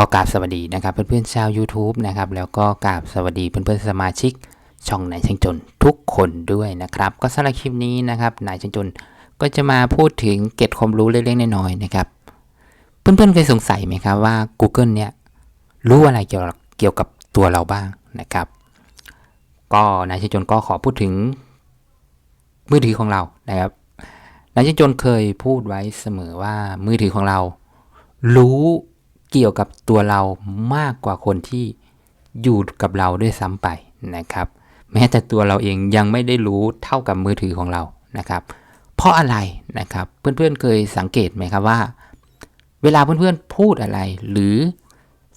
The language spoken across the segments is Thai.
ก็กราบสวัสดีนะครับ เพื่อนๆชาว YouTube นะครับ แล้วก็กราบสวัสดีเพื่อนๆสมาชิก ช่องนายช่างจนทุกคนด้วยนะครับ ก็สำหรับคลิปนี้นะครับนายช่างจนก็จะมาพูดถึงเกร็ดความรู้เล็กๆน้อยๆนะครับ เพื่อนๆเคยสงสัยไหมครับว่า Google เนี่ยรู้อะไรเกี่ยวกับเกี่ยวกับตัวเราบ้างนะครับ ก็นายช่างจนก็ขอพูดถึงมือถือของเรานะครับนายช่างจนเคยพูดไว้เสมอว่ามือถือของเรา รู้ เกี่ยวกับตัวเรามากกว่าคนที่อยู่กับเราด้วยซ้ำไปนะครับ แม้แต่ตัวเราเองยังไม่ได้รู้เท่ากับมือถือของเรานะครับ เพราะอะไรนะครับ เพื่อนๆเคยสังเกตไหมครับว่า เวลาเพื่อนๆพูดอะไร หรือ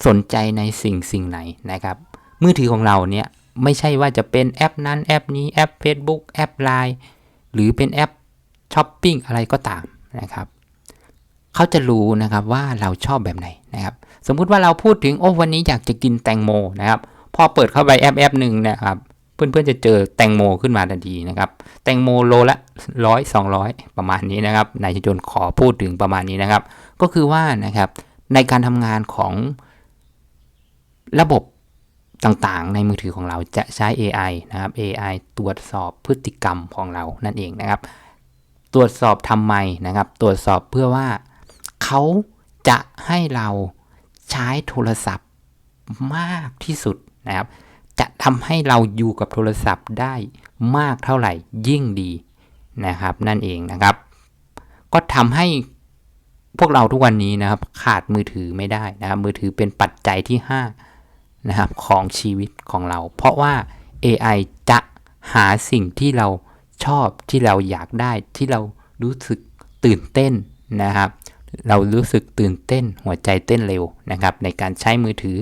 สนใจในสิ่งสิ่งไหนนะครับ มือถือของเราเนี่ยไม่ใช่ว่าจะเป็นแอปนั้นแอปนี้แอป Facebook แอป Line หรือเป็นแอปช้อปปิ้งอะไรก็ตามนะครับ เขาจะรู้นะครับว่าเราชอบแบบไหนนะครับ สมมุติว่าเราพูดถึงโอ้วันนี้อยากจะกินแตงโมนะครับ พอเปิดเข้าไปแอปแอปหนึ่งนะครับ เพื่อนๆจะเจอแตงโมขึ้นมาทันทีนะครับ แตงโมโลละร้อยสองร้อยประมาณนี้นะครับนายชจนขอพูดถึงประมาณนี้นะครับ ก็คือว่านะครับในการทำงานของระบบต่างๆ ในมือถือของเราจะใช้ AI นะครับ AI ตรวจสอบพฤติกรรมของเรานั่นเองนะครับ ตรวจสอบทำไมนะครับ ตรวจสอบเพื่อว่า เขาจะให้เราใช้โทรศัพท์มากที่สุดนะครับ จะทำให้เราอยู่กับโทรศัพท์ได้มากเท่าไหร่ยิ่งดีนะครับ นั่นเองนะครับ ก็ทำให้พวกเราทุกวันนี้นะครับ ขาดมือถือไม่ได้นะครับ มือถือเป็นปัจจัยที่ 5 นะครับของชีวิตของเรา เพราะว่า AI จะหาสิ่งที่เราชอบที่เราอยากได้ที่เรารู้สึกตื่นเต้นนะครับ เรารู้สึกตื่นเต้นหัวใจเต้นเร็วนะครับ ในการใช้มือถือ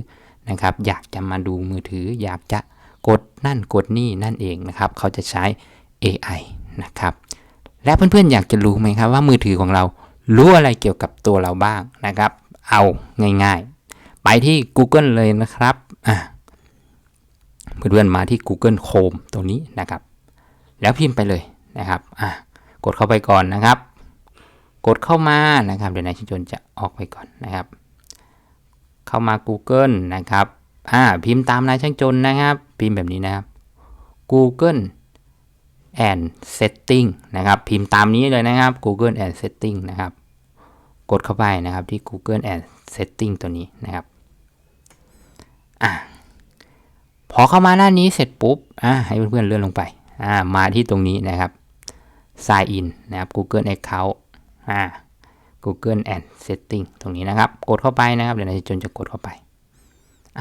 นะครับ อยากจะมาดูมือถือ อยากจะกดนั่นกดนี่นั่นเองนะครับ เขาจะใช้ AI นะครับ และเพื่อนๆอยากจะรู้ไหมครับว่ามือถือของเรารู้อะไรเกี่ยวกับตัวเราบ้างนะครับ เอาง่ายๆ ไปที่ Google เลยนะครับอะเพื่อนๆมาที่ Google Chrome ตรงนี้นะครับ แล้วพิมพ์ไปเลยนะครับอะกดเข้าไปก่อนนะครับ กดเข้ามานะครับเดี๋ยวนายชินจนจะออกไปก่อนนะครับ เข้ามา Google นะครับอ่าพิมพ์ตามนายช่างจนนะครับ พิมพ์แบบนี้นะครับ Google and Setting นะครับ พิมพ์ตามนี้เลยนะครับ Google and Setting นะครับ กดเข้าไปนะครับที่ Google and Setting ตัวนี้นะครับอะพอเข้ามาหน้านี้เสร็จปุ๊บอะให้เพื่อนๆเลื่อนลงไปอ่ามาที่ตรงนี้นะครับ Sign in นะครับ Google Account อ่า Google and Setting ตรงนี้นะครับ กดเข้าไปนะครับ เดี๋ยวนายจนจะกดเข้าไปอ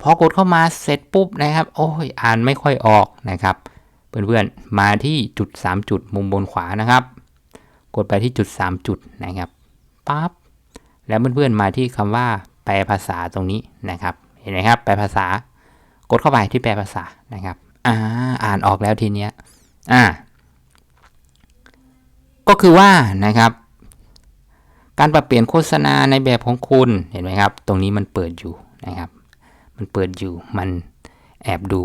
พอกดเข้ามาเสร็จปุ๊บนะครับ โอ้ยอ่านไม่ค่อยออกนะครับ เพื่อนๆ มาที่จุด 3 จุดมุมบนขวานะครับ กดไปที่จุด 3 จุดนะครับปั๊บแล้วเพื่อนๆ มาที่คำว่าแปลภาษาตรงนี้นะครับ เห็นไหมครับ แปลภาษากดเข้าไปที่แปลภาษานะครับ อ่า อ่านออกแล้วทีเนี้ย อ่า ก็คือว่านะครับ การปรับเปลี่ยนโฆษณาในแบบของคุณเห็นไหมครับ ตรงนี้มันเปิดอยู่นะครับ มันเปิดอยู่มันแอบดู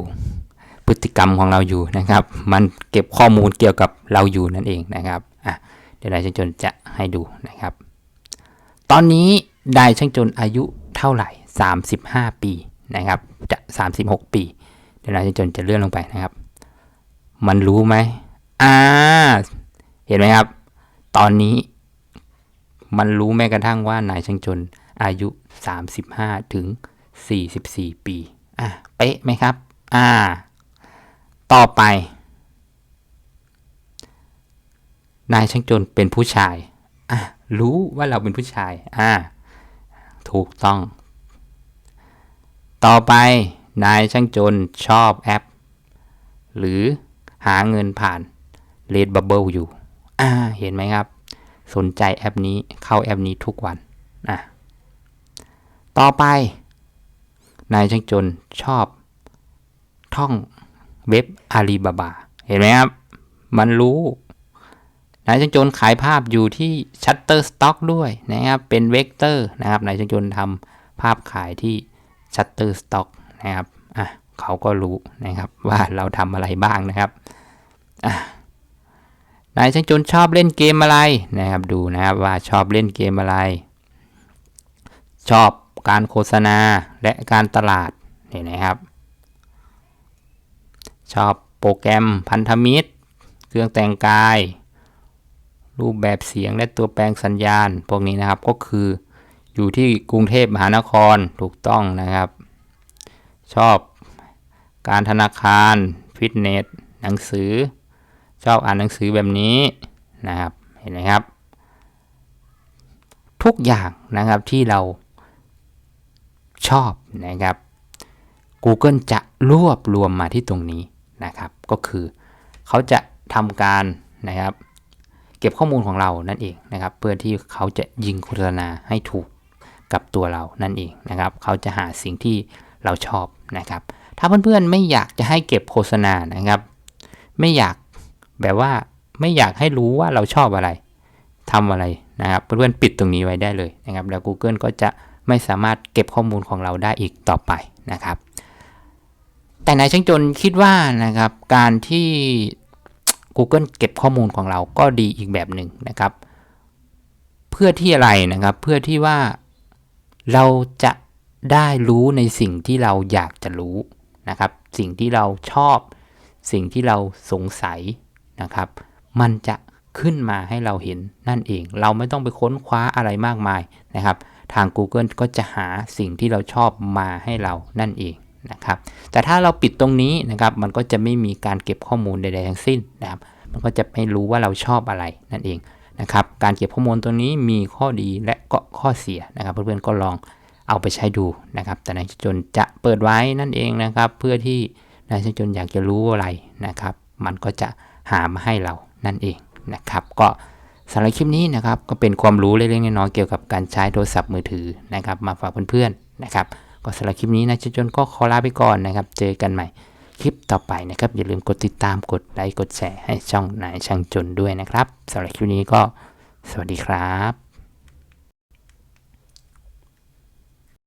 พฤติกรรมของเราอยู่นะครับ มันเก็บข้อมูลเกี่ยวกับเราอยู่นั่นเองนะครับอะเดี๋ยวนายช่างจนจะให้ดูนะครับ ตอนนี้นายช่างจนอายุเท่าไหร่ 35 ปีนะครับจะ 36 ปีเดี๋ยวนายช่างจนจะเลื่อนลงไปนะครับ มันรู้ไหมอ่าเห็นไหมครับ ตอนนี้มันรู้แม้กระทั่งว่านายช่างจนอายุ 35 ถึง 44 ปี อะ เป๊ะไหมครับ อ่า ต่อไป นายช่างจนเป็นผู้ชาย อะ รู้ว่าเราเป็นผู้ชาย อ่า ถูกต้อง ต่อไป นายช่างจนชอบแอป หรือหาเงินผ่าน Red Bubble อยู่ อ่า เห็นไหมครับ สนใจแอปนี้เข้าแอปนี้ทุกวันอะต่อไป นายช่างจนชอบท่องเว็บอาลีบาบา เห็นไหมครับ มันรู้ นายช่างจนขายภาพอยู่ที่ Shutterstock ด้วยนะครับ เป็นเวกเตอร์นะครับ นายช่างจนทำภาพขายที่ Shutterstock นะครับ อะ เขาก็รู้นะครับว่าเราทำอะไรบ้างนะครับ อะ นายช่างจนชอบเล่นเกมอะไรนะครับดูนะครับว่าชอบเล่นเกมอะไร ชอบการโฆษณาและการตลาดเห็นไหมครับ ชอบโปรแกรมพันธมิตร เครื่องแต่งกาย รูปแบบเสียงและตัวแปลงสัญญาณ พวกนี้นะครับก็คืออยู่ที่กรุงเทพมหานครถูกต้องนะครับ ชอบการธนาคาร ฟิตเนส หนังสือ ชอบอ่านหนังสือแบบนี้นะครับเห็นไหมครับ ทุกอย่างนะครับที่เราชอบนะครับ Google จะรวบรวมมาที่ตรงนี้นะครับ ก็คือเขาจะทำการนะครับ เก็บข้อมูลของเรานั่นเองนะครับ เพื่อที่เขาจะยิงโฆษณาให้ถูกกับตัวเรานั่นเองนะครับ เขาจะหาสิ่งที่เราชอบนะครับ ถ้าเพื่อนๆไม่อยากจะให้เก็บโฆษณานะครับ ไม่อยาก แบบว่าไม่อยากให้รู้ว่าเราชอบอะไรทำอะไรนะครับ เพื่อนๆปิดตรงนี้ไว้ได้เลยนะครับ แล้ว Google ก็จะไม่สามารถเก็บข้อมูลของเราได้อีกต่อไปนะครับ แต่นายช่างจนคิดว่านะครับ การที่ Google เก็บข้อมูลของเราก็ดีอีกแบบหนึ่งนะครับ เพื่อที่อะไรนะครับ เพื่อที่ว่าเราจะได้รู้ในสิ่งที่เราอยากจะรู้นะครับ สิ่งที่เราชอบ สิ่งที่เราสงสัย นะครับ มันจะขึ้นมาให้เราเห็นนั่นเอง เราไม่ต้องไปค้นคว้าอะไรมากมายนะครับ ทาง Google ก็จะหาสิ่งที่เราชอบมาให้เรานั่นเองนะครับ แต่ถ้าเราปิดตรงนี้นะครับ มันก็จะไม่มีการเก็บข้อมูลใดๆทั้งสิ้นนะครับ มันก็จะไม่รู้ว่าเราชอบอะไรนั่นเองนะครับ การเก็บข้อมูลตัวนี้มีข้อดีและก็ข้อเสียนะครับ เพื่อนๆก็ลองเอาไปใช้ดูนะครับ แต่นายจนจะเปิดไว้นั่นเองนะครับ เพื่อที่นายจนอยากจะรู้อะไรนะครับ มันก็จะ หามาให้เรานั่นเองนะครับ ก็สำหรับคลิปนี้นะครับก็เป็นความรู้เล็กๆน้อยๆเกี่ยวกับการใช้โทรศัพท์มือถือนะครับมาฝากเพื่อนๆนะครับก็สำหรับคลิปนี้นะจนก็ขอลาไปก่อนนะครับ เจอกันใหม่คลิปต่อไปนะครับ อย่าลืมกดติดตามกดไลค์กดแชร์ให้ช่องนายช่างจนด้วยนะครับสำหรับคลิปนี้ก็สวัสดีครับ